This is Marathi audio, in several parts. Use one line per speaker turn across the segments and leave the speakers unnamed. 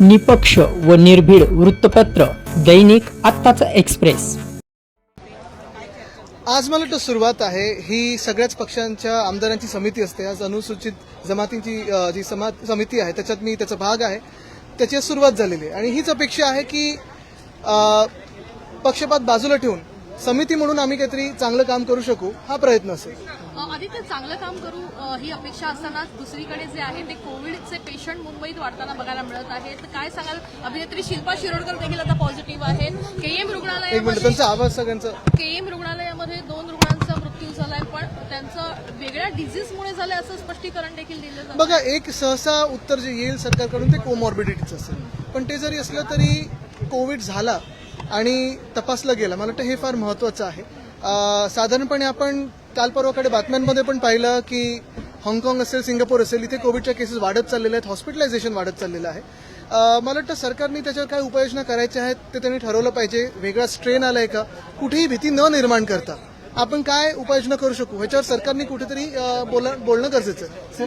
निपक्ष व निर्भीड वृत्तपत्र दैनिक आत्ताचा एक्सप्रेस.
आज मला वाटतं सुरुवात आहे. ही सगळ्याच पक्षांच्या आमदारांची समिती असते. आज अनुसूचित जमातींची जी समा समिती आहे त्याच्यात मी त्याचा भाग आहे. त्याची सुरुवात झालेली आहे. आणि हीच अपेक्षा आहे की पक्षपात बाजूला ठेवून समिती म्हणून आम्ही काहीतरी चांगलं काम करू शकू हा प्रयत्न असेल.
आदित्य चांगलं काम करू ही अपेक्षा असताना दुसरीकडे जे आहे ते कोविडचे पेशंट मुंबईत वाढताना बघायला मिळत आहे तर काय सांगाल? अभिनेत्री शिल्पा शिरोडकर देखील आता पॉझिटिव्ह आहे केएम रुग्णालयामध्ये केएम रुग्णालयामध्ये दोन रुग्णांचा मृत्यू झालाय पण त्यांचं वेगळ्या डिझीजमुळे झालंय असं स्पष्टीकरण देखील दिलं
बघा एक सहसा उत्तर जे येईल सरकारकडून ते कोमॉर्बिडिटीचं असेल. पण ते जरी असलं तरी कोविड झाला आणि तपासलं गेलं मला वाटतं हे फार महत्त्वाचं आहे. साधारणपणे आपण काल परवाकडे बातम्यांमध्ये पण पाहिलं की हाँगकाँग असेल सिंगापूर असेल इथे कोविडच्या केसेस वाढत चाललेल्या आहेत हॉस्पिटलायझेशन वाढत चाललेलं आहे. मला वाटतं सरकारने त्याच्यावर काय उपाययोजना करायच्या आहेत ते त्यांनी ठरवलं पाहिजे. वेगळा स्ट्रेन आलाय का? कुठेही भीती न निर्माण करता आपण काय उपाययोजना करू शकू? ह्याच्यावर सरकारने कुठेतरी बोलणं गरजेचं आहे.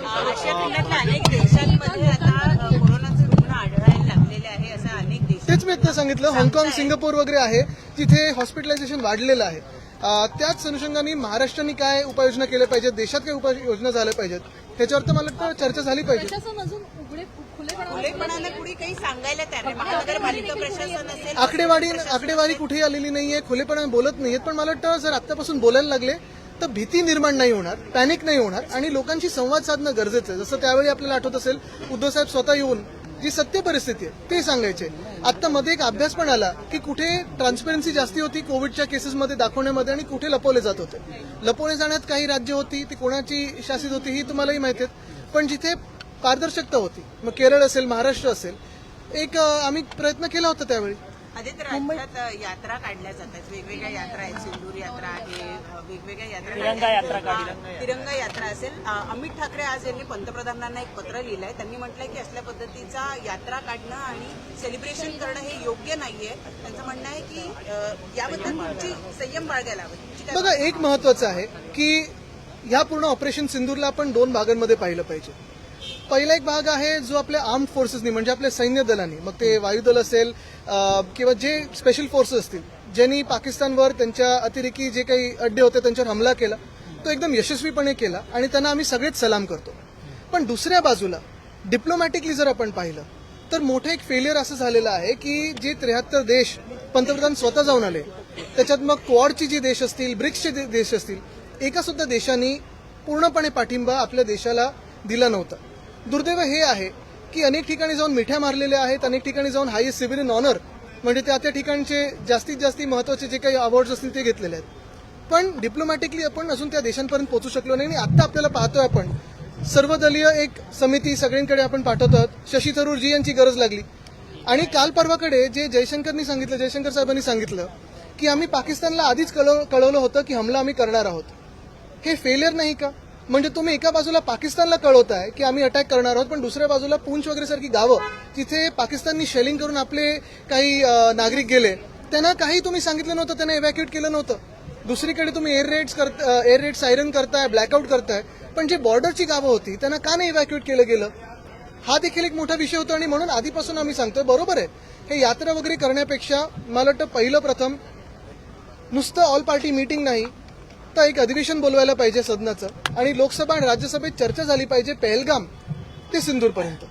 तेच मी आता सांगितलं. हाँगकाँग सिंगापूर वगैरे आहे तिथे हॉस्पिटलायझेशन वाढलेलं आहे. त्याच अनुषंगाने महाराष्ट्राने काय उपाययोजना केल्या पाहिजेत? देशात काय उपाययोजना झाल्या पाहिजेत? ह्याच्यावर तर मला वाटतं चर्चा झाली पाहिजे.
प्रशासन अजून उघडे खुलेपणा
खुलेपणानं कुणी काही सांगायला तयार नाही. महानगरपालिका प्रशासन असेल
आकडेवारी आकडेवारी कुठेही आलेली नाहीये खुलेपणाने बोलत नाहीयेत पण मला वाटतं जर आत्तापासून बोलायला लागले तर भीती निर्माण नाही होणार पॅनिक नाही होणार आणि लोकांशी संवाद साधणं गरजेचं आहे. जसं त्यावेळी आपल्याला आठवत असेल उद्धव साहेब स्वतः येऊन जी सत्य परिस्थिती आहे ते सांगायचे. आता मध्ये एक अभ्यास पण आला की कुठे ट्रान्सपरन्सी जास्ती होती कोविडच्या केसेसमध्ये दाखवण्यामध्ये आणि कुठे लपवले जात होते. लपवले जाण्यात काही राज्य होती ती कोणाची शासित होती ही तुम्हालाही माहिती आहे पण जिथे पारदर्शकता होती मग केरळ असेल महाराष्ट्र असेल एक आम्ही प्रयत्न केला होता त्यावेळी.
आदित्य राज्यात यात्रा काढल्या जातात. वेगवेगळ्या यात्रा आहेत. सिंदूर यात्रा आहे वेगवेगळ्या यात्रा तिरंगा यात्रा तिरंगा यात्रा असेल. अमित ठाकरे आज यांनी पंतप्रधानांना एक पत्र लिहिलंय. त्यांनी म्हटलंय की असल्या पद्धतीचा यात्रा काढणं आणि सेलिब्रेशन करणं हे योग्य नाहीये. त्यांचं म्हणणं आहे की याबद्दल तुमची संयम बाळगायला हवं.
बघा एक महत्वाचं आहे की ह्या पूर्ण ऑपरेशन सिंदूरला आपण दोन भागांमध्ये पाहिलं पाहिजे. पहिला एक भाग आहे जो आपल्या आर्म फोर्सेसनी म्हणजे आपल्या सैन्य दलांनी मग ते वायुदल असेल किंवा जे स्पेशल फोर्सेस असतील ज्यांनी पाकिस्तानवर त्यांच्या अतिरेकी जे काही अड्डे होते त्यांच्यावर हमला केला तो एकदम यशस्वीपणे केला आणि त्यांना आम्ही सगळेच सलाम करतो. पण दुसऱ्या बाजूला डिप्लोमॅटिकली जर आपण पाहिलं तर मोठं एक फेलियर असं झालेलं आहे की जे त्र्याहत्तर देश पंतप्रधान स्वतः जाऊन आले त्याच्यात मग क्वाडची जी देश असतील ब्रिक्सचे जे देश असतील एका सुद्धा देशांनी पूर्णपणे पाठिंबा आपल्या देशाला दिला नव्हता. दुर्दैव हे आहे की अनेक ठिकाणी जाऊन मिठ्या मारलेल्या आहेत अनेक ठिकाणी जाऊन हायेस्ट इन ऑनर म्हणजे त्या त्या ठिकाणचे जास्तीत जास्त महत्त्वाचे जे काही अवॉर्ड्स असतील ते घेतलेले आहेत. पण डिप्लोमॅटिकली आपण अजून त्या देशांपर्यंत पोहोचू शकलो नाही आणि आत्ता आपल्याला पाहतोय आपण सर्वदलीय एक समिती सगळ्यांकडे आपण पाठवत आहोत. शशी थरूरजी यांची गरज लागली. आणि काल परवाकडे जे जयशंकरनी सांगितलं जयशंकर साहेबांनी सांगितलं की आम्ही पाकिस्तानला आधीच कळव कळवलं होतं की हमला आम्ही करणार आहोत. हे फेलियर नाही का? म्हणजे तुम्ही एका बाजूला पाकिस्तानला कळवताय की आम्ही अटॅक करणार आहोत पण दुसऱ्या बाजूला पूंछ वगैरे सारखी गावं जिथे पाकिस्ताननी शेलिंग करून आपले काही नागरिक गेले त्यांना काही तुम्ही सांगितलं नव्हतं त्यांना इव्हॅक्युएट केलं नव्हतं. दुसरीकडे तुम्ही एअर रेड्स करता एअर रेड सायरन करताय ब्लॅकआउट करताय पण जे बॉर्डरची गावं होती त्यांना का नाही इव्हॅक्युएट केलं गेलं? हा देखील एक मोठा विषय होता आणि म्हणून आधीपासून आम्ही सांगतोय बरोबर आहे. हे यात्रा वगैरे करण्यापेक्षा मला वाटतं पहिलं प्रथम नुसतं ऑल पार्टी मीटिंग नाही तर एक अधिवेशन बोलवायला पाहिजे सदनाचं आणि लोकसभा आणि राज्यसभेत चर्चा झाली पाहिजे पहलगाम ते सिंदूरपर्यंत.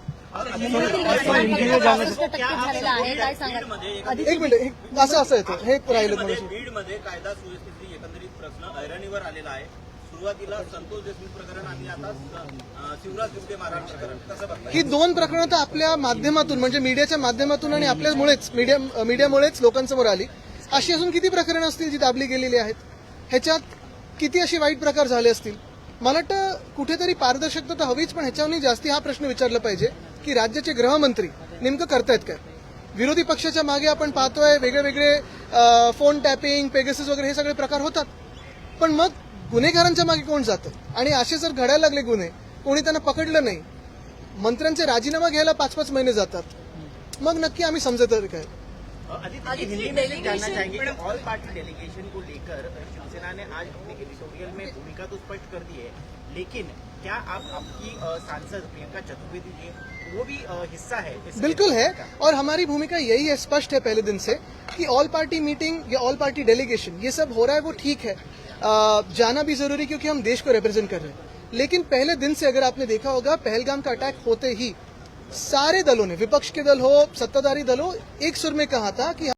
एक मिनिट असं असं येतं. हे राहिलं
बीडमध्ये कायदा सुव्यवस्थेची एकंदरीत प्रश्न ऐरणीवर आलेला आहे. सुरुवातीला संतोष देशमुख प्रकरण आणि आता अं, शिवराज दुसरे महाराज प्रकरण. कसं बघताय?
ही दोन प्रकरणं तर आपल्या माध्यमातून म्हणजे मीडियाच्या माध्यमातून आणि आपल्यामुळेच मीडिया मीडियामुळेच लोकांसमोर आली. अशी अजून किती प्रकरणं असतील जी दाबली गेलेली आहेत? ह्याच्यात किती असे वाईट प्रकार झाले असतील? मला वाटतं कुठेतरी पारदर्शकता तर हवीच पण ह्याच्यावरही जास्ती हा प्रश्न विचारला पाहिजे की राज्याचे गृहमंत्री नेमकं करतायत काय? विरोधी पक्षाच्या मागे आपण पाहतोय वेगळे वेगळे फोन टॅपिंग पेगसिस वगैरे हे सगळे प्रकार होतात. पण मग गुन्हेगारांच्या मागे कोण जातं? आणि असे जर घडायला लागले गुन्हे कोणी त्यांना पकडलं नाही मंत्र्यांचे राजीनामा घ्यायला पाच पाच महिने जातात. मग नक्की आम्ही समजत काय?
अदिति हिंदी में जानना चाहेंगे कि ऑल पार्टी डेलीगेशन को लेकर शिवसेना ने आज अपने एडिटोरियल में भूमिका तो स्पष्ट कर दी है लेकिन क्या आप आपकी सांसद प्रियंका चतुर्वेदी जी वो भी हिस्सा है
बिल्कुल है और हमारी भूमिका यही है स्पष्ट है पहले दिन से कि ऑल पार्टी मीटिंग या ऑल पार्टी डेलीगेशन ये सब हो रहा है वो ठीक है। आ, जाना भी ज़रूरी क्योंकि हम देश को रिप्रेजेंट कर रहे हैं। लेकिन पहले दिन से अगर आपने देखा होगा पहलगाम का अटैक होते ही सारे दलों ने विपक्ष के दल हो सत्ताधारी दल हो एक सुर में कहा था कि